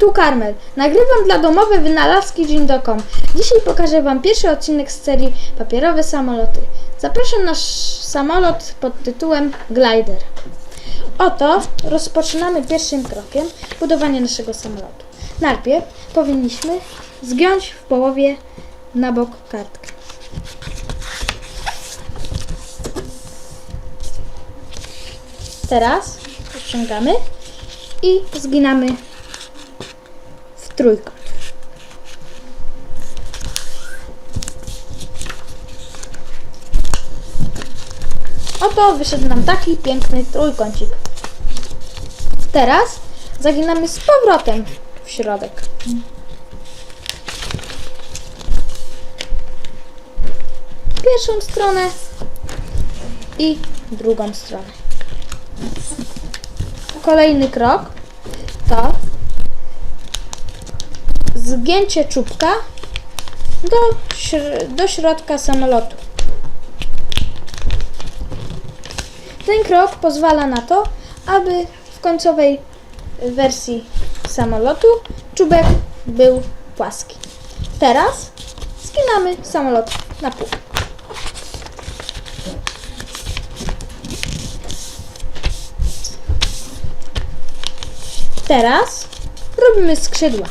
Tu Karmel. Nagrywam dla domowej wynalazki Dzień.com. Dzisiaj pokażę Wam pierwszy odcinek z serii Papierowe samoloty. Zapraszam nasz samolot pod tytułem Glider. Oto rozpoczynamy pierwszym krokiem budowanie naszego samolotu. Najpierw powinniśmy zgiąć w połowie na bok kartkę. Teraz ściągamy i zginamy trójkąt. Oto wyszedł nam taki piękny trójkącik. Teraz zaginamy z powrotem w środek. Pierwszą stronę i drugą stronę. Kolejny krok to zgięcie czubka do, do środka samolotu. Ten krok pozwala na to, aby w końcowej wersji samolotu czubek był płaski. Teraz skinamy samolot na pół. Teraz robimy skrzydła.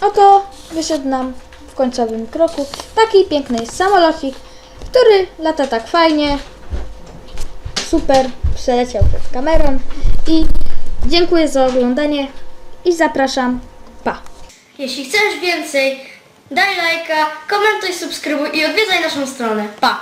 Oto wyszedł nam w końcowym kroku taki piękny samolocik, który lata tak fajnie. Super, przeleciał przed kamerą i dziękuję za oglądanie i zapraszam. Pa! Jeśli chcesz więcej, daj lajka, komentuj, subskrybuj i odwiedzaj naszą stronę. Pa!